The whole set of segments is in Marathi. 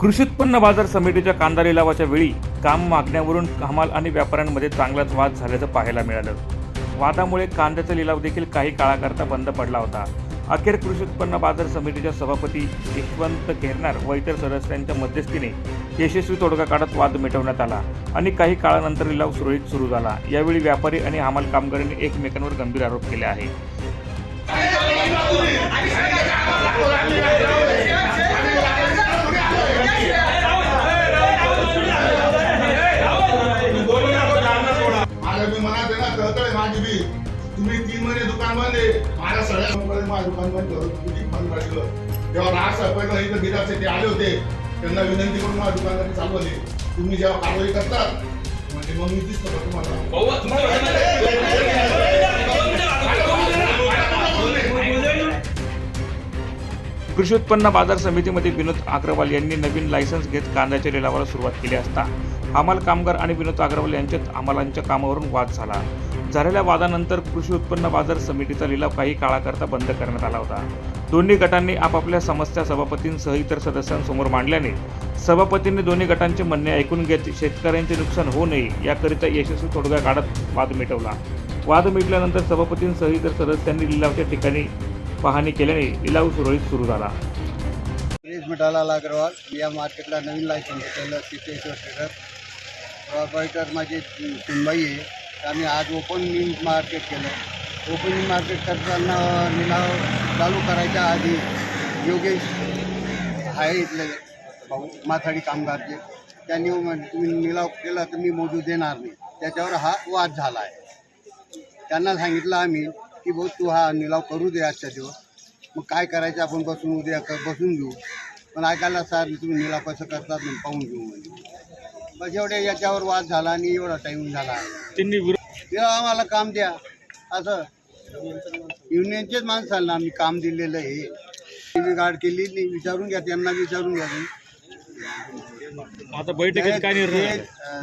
कृषी उत्पन्न बाजार समितीच्या कांदा लिलावाच्या वेळी काम मागण्यावरून हमाल आणि व्यापाऱ्यांमध्ये चांगलाच वाद झाल्याचं पाहायला मिळालं. वादामुळे कांद्याचा लिलाव देखील काही काळाकरता बंद पडला होता. अखेर कृषी उत्पन्न बाजार समितीच्या सभापती यशवंत घेरणार व इतर सदस्यांच्या मध्यस्थीने यशस्वी तोडगा काढत वाद मिटवण्यात आला आणि काही काळानंतर लिलाव सुरळीत सुरू झाला. यावेळी व्यापारी आणि हमाल कामगारांनी एकमेकांवर गंभीर आरोप केले आहे करून बंद तेव्हा राज इथं ते आले होते त्यांना विनंती करून माझ्या दुकानाची चालवली तुम्ही जेव्हा कारवाई करतात म्हणजे मग मी दिसतो का तुम्हाला? कृषी उत्पन्न बाजार समितीमध्ये विनोद अग्रवाल यांनी नवीन लायसन्स घेत कांद्याच्या लिलावाला सुरुवात केली असता. हमाल कामगार आणि विनोद अग्रवाल यांच्यात हमालांच्या कामावरून वाद झाला. झालेल्या वादानंतर कृषी उत्पन्न बाजार समितीचा लिलाव काही काळाकरता बंद करण्यात आला होता. दोन्ही गटांनी आपापल्या समस्या सभापतींसह इतर सदस्यांसमोर मांडल्याने सभापतींनी दोन्ही गटांचे म्हणणे ऐकून घेत शेतकऱ्यांचे नुकसान होऊ नये याकरिता यशस्वी तोडगा काढत वाद मिटवला. वाद मिटल्यानंतर सभापतींसह इतर सदस्यांनी लिलावच्या ठिकाणी पाहणी केल्याने लिलाव सुरळीत सुरू झाला. सुरेश मिठालाल अग्रवाल या मार्केटला नवीन लायसन्स घेतलेलं तिथे ट्रेडर प्रॉपरायटर माझी सुनबाई आहे. तर आम्ही आज ओपन मार्केट केलं ओपनिंग मार्केट करताना निलाव चालू करायच्या आधी योगेश आहे इथले भाऊ माथाडी कामगारचे त्यांनी तुम्ही निलाव केला तर मी मोजू देणार नाही. त्याच्यावर हा वाद झाला आहे त्यांना सांगितलं आम्ही की भाऊ तू हा निलाव करू दे आजच्या दिवस. मग काय करायचं? आपण बसून उद्या बसून घेऊ. पण ऐकायला सर तुम्ही निलाव कसं करतात? म्हणून पाहून घेऊ. म्हणजे बस एवढे याच्यावर वाद झाला आणि एवढा टाईम झाला. त्यांनी आम्हाला काम द्या. असं. युनियनचेच माणसाला आम्ही काम दिलेलं आहे. गार्ड केली नाही विचारून घ्या त्यांना विचारून घ्या. आता बैठकीत काय निर्णय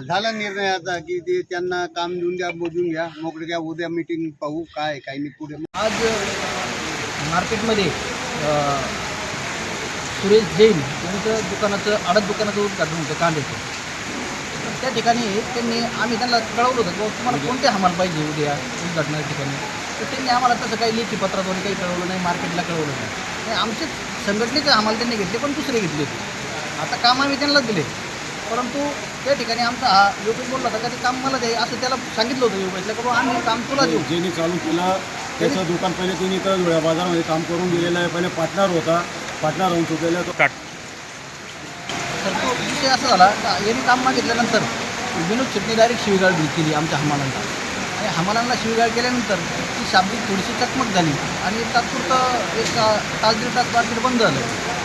झाला? निर्णय आता की ते त्यांना काम देऊन द्या मोजून घ्या. मोकळे घ्या उद्या मीटिंग पाहू काय काही नाही पुढे. आज मार्केटमध्ये सुरेश जैन यांचं दुकानाचं आडत दुकानाचं उद्घाटन होतं कांद्याचं. त्या ठिकाणी त्यांनी आम्ही त्यांना कळवलं होतं की बाबा तुम्हाला कोणते हमाल पाहिजे उद्या उद्घाटनाच्या ठिकाणी? तर त्यांनी आम्हाला तसं काही लेखी पत्राद्वारे काही कळवलं नाही मार्केटला कळवलं नाही. आणि आमचे संघटनेचे हमाल त्यांनी घेतले पण दुसरे घेतले होते. आता काम आम्ही त्यांनाच दिले. परंतु त्या ठिकाणी आमचा हा योगेश बोलला होता का ते काम मला द्याय असं त्याला सांगितलं होतं योगेशला की बाबा आम्ही काम तुला देऊ. ज्यांनी चालू केलं त्याचं दुकान पहिले त्यांनी तर बाजारमध्ये काम करून गेलेलं आहे. पहिले पार्टनर होता. पार्टनर होऊन चुकलेला विषय असा झाला का यांनी काम मागितल्यानंतर विनोद शेट्टी डायरेक्ट शिवीगाळ केली आमच्या हमालांना आणि हमालांना शिवीगाळ केल्यानंतर ती शाब्दिक थोडीशी चकमक झाली आणि तात्पुरतं एक तास दीड तास मार्केट बंद झालं.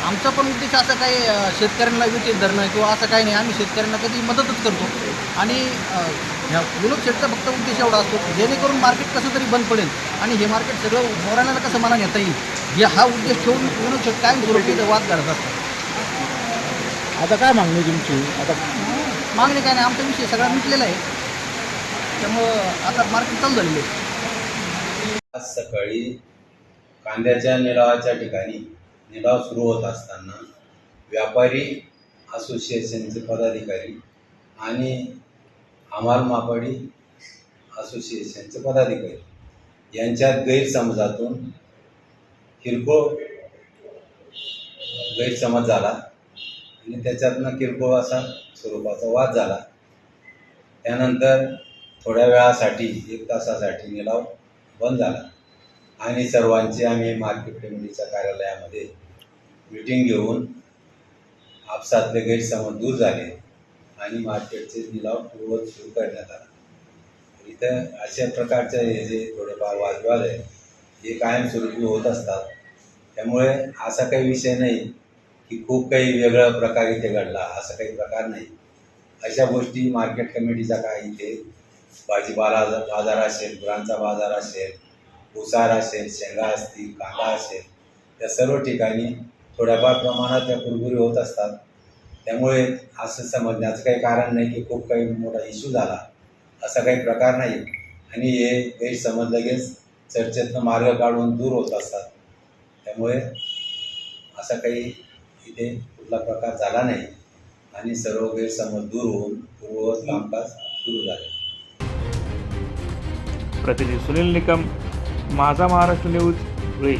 आमचा पण उद्देश असा काही शेतकऱ्यांना विचार धरणं किंवा असं काही नाही. आम्ही शेतकऱ्यांना कधी मदतच करतो. आणि ह्या विनोद शेटचा फक्त उद्देश एवढा असतो जेणेकरून मार्केट कसं तरी बंद पडेल आणि हे मार्केट सगळं मोराण्याला कसं मना नेता येईल? हे हा उद्देश ठेवून विनोद शेट कायम स्वरूपी वाद करत असतात. आता काय मागणी तुमची? आता मागणी काय नाही आमचा विषय सगळा मिटलेला आहे. त्यामुळं आता मार्केट चालू झालेलं आहे. आज सकाळी कांद्याच्या निलावाच्या ठिकाणी निलाव सुरू होत असताना व्यापारी असोसिएशनचे पदाधिकारी आणि हमाल मापाडी असोसिएशनचे पदाधिकारी यांच्यात गैरसमजातून किरकोळ गैरसमज झाला. आणि त्याच्यातनं किरकोळ असा स्वरूपाचा वाद झाला. त्यानंतर थोड्या वेळासाठी एक तासासाठी निलाव बंद झाला. आणि सर्वांची आम्ही मार्केट कमिटीच्या कार्यालयामध्ये मीटिंग घेऊन आपसातले गैरसमज दूर झाले आणि मार्केटचे निलाव पूर्वत सुरू करण्यात आला. इथं अशा प्रकारचे हे जे थोडेफार वादविवाद आहे हे कायमस्वरूपी होत असतात. त्यामुळे असा काही विषय नाही. की खूप काही वेगळा प्रकार इथे घडला. असा काही प्रकार नाही. अशा गोष्टी मार्केट कमिटीचा काय इथे? भाजीपाला बाजार असेल गुरांचा बाजार असेल भुसार असेल शेंगा असतील कांदा असेल या सर्व ठिकाणी थोड्याफार प्रमाणात त्या कुरबुरी होत असतात. त्यामुळे असं समजण्याचं काही कारण नाही की खूप काही मोठा इश्यू झाला. असा काही प्रकार नाही. आणि हे गैरसमज लगेच चर्चेतनं मार्ग काढून दूर होत असतात. त्यामुळे असा काही इथे कुठला प्रकार झाला नाही आणि सर्व गैरसमज दूर होऊन पूर्ववत कामकाज सुरू झाले. प्रतिनिधी सुनील निकम माझा महाराष्ट्र न्यूज धुळे